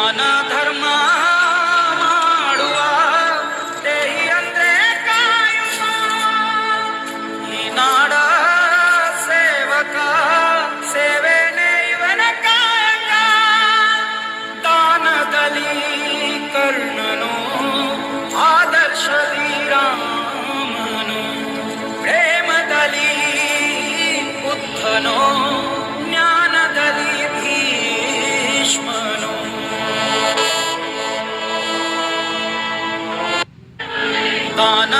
ದಾನ ಧರ್ಮ ಮಾಡುವ ದೇಹಿ ಅಂದ್ರೆ ಕಾಯುವ ಈ ನಾಡ ಸೇವಕ, ಸೇವೆನೇ ಇವನ ಕಾಯಕ. ದಾನದಲ್ಲಿ ಕರ್ಣನು ಆದರ್ಶದಿ ರಾಮನು. ಪ್ರೇಮದಲ್ಲಿ ಬುದ್ಧನು. ದಾನ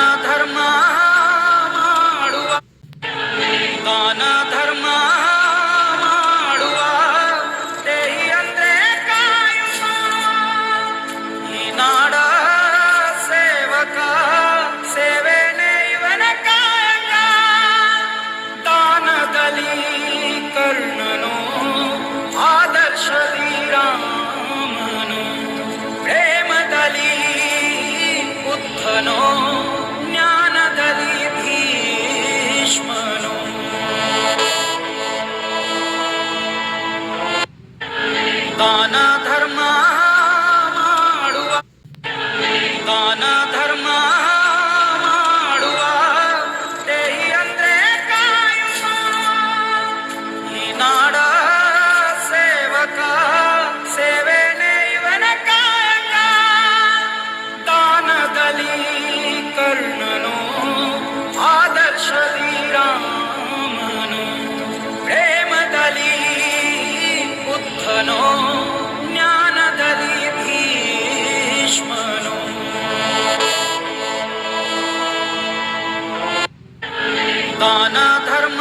ದಾನ ಧರ್ಮ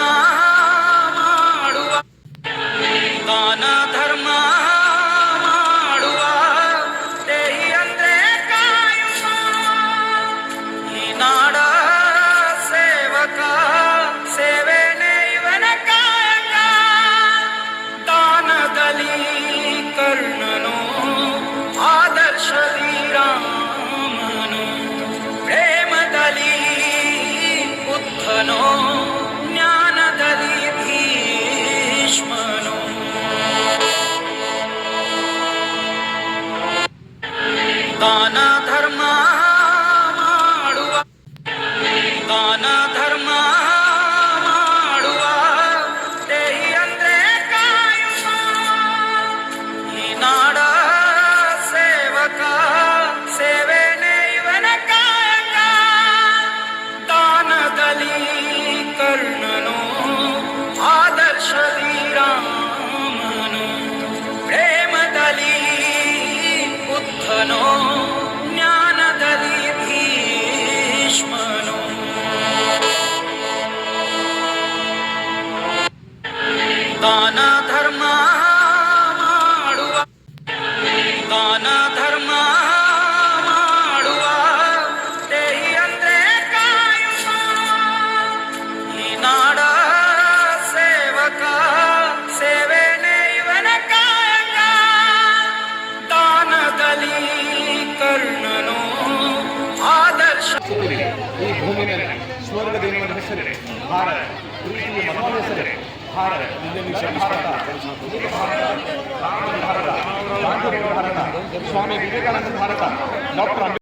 ಮಾಡುವ. ದಾನ ಧರ್ಮ ಮಾಡುವ. ದೇಹಿ ಅಂದ್ರೆ ಕಾಯುವ. ಈ ನಾಡ ಸೇವಕ, ಸೇವೆನೇ ಇವನ ಕಾಯಕ ದಾನದಲ್ಲಿ ಕರ್ಣನು ಆದರ್ಶ ರಾಮನು. ಪ್ರೇಮದಲ್ಲಿ ಬುದ್ಧನು. ದಾನ ಧರ್ಮ ಮಾಡುವ ದಾನ ಆದರ್ಶ ಈ ಭೂಮಿ ಮೇಲೆ ಸ್ವರ್ಗದ ಎನ್ನುವ ಹೆಸರಿದೆ. ಭಾರತ ಪ್ರೀತಿಯ ಮತ್ತೊಂದು ಹೆಸರಿದೆ. ಭಾರತ ಭಾರತ. ಭಾರತ. ಭಾರತ. ಸ್ವಾಮಿ ವಿವೇಕಾನಂದ, ಭಾರತ. ಡಾಕ್ಟರ್